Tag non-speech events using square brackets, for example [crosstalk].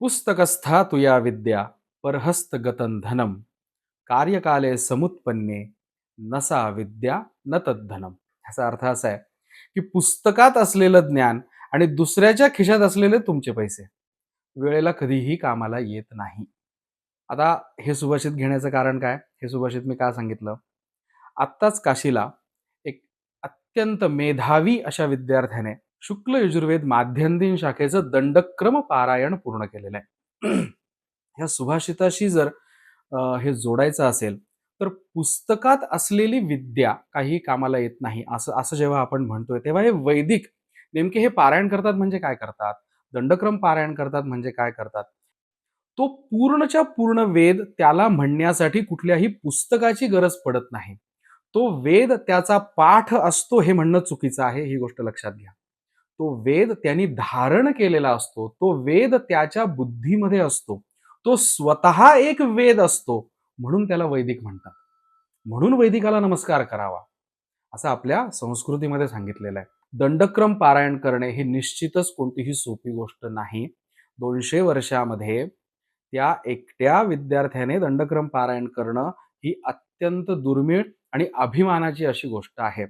पुस्तकस्था तुया विद्या परहस्तगतन धनम कार्यकाले समुत्पन्ने नसा विद्या न तद्धनम। ह्याचा अर्थ असा आहे की पुस्तकात असलेलं ज्ञान आणि दुसऱ्याच्या खिशात असलेले तुमचे पैसे वेळेला कधीही कामाला येत नाही. आता हे सुभाषित घेण्याचं कारण काय? हे सुभाषित मी का सांगितलं? आत्ताच काशीला एक अत्यंत मेधावी अशा विद्यार्थ्याने शुक्ल यजुर्वेद माध्यंदिन शाखेचं दंडक्रम पारायण पूर्ण केलेलं आहे. [clears throat] ह्या सुभाषिताशी जर हे जोडायचं असेल तर पुस्तकात असलेली विद्या काही कामाला येत नाही असं असं जेव्हा आपण म्हणतोय तेव्हा हे वैदिक नेमके हे पारायण करतात म्हणजे काय करतात? दंडक्रम पारायण करतात म्हणजे काय करतात? तो पूर्णच्या पूर्ण वेद त्याला म्हणण्यासाठी कुठल्याही पुस्तकाची गरज पडत नाही. तो वेद त्याचा पाठ असतो हे म्हणणं चुकीचं आहे ही गोष्ट लक्षात घ्या. तो वेद त्यांनी धारण केलेला असतो. तो वेद त्याच्या बुद्धीमध्ये असतो. तो स्वतः एक वेद असतो म्हणून त्याला वैदिक म्हणतात. म्हणून वैदिकाला नमस्कार करावा असं आपल्या संस्कृतीमध्ये सांगितलेलं आहे. दंडक्रम पारायण करणे ही निश्चितच कोणतीही सोपी गोष्ट नाही. दोनशे वर्षामध्ये त्या एकट्या विद्यार्थ्याने दंडक्रम पारायण करणं ही अत्यंत दुर्मिळ आणि अभिमानाची अशी गोष्ट आहे.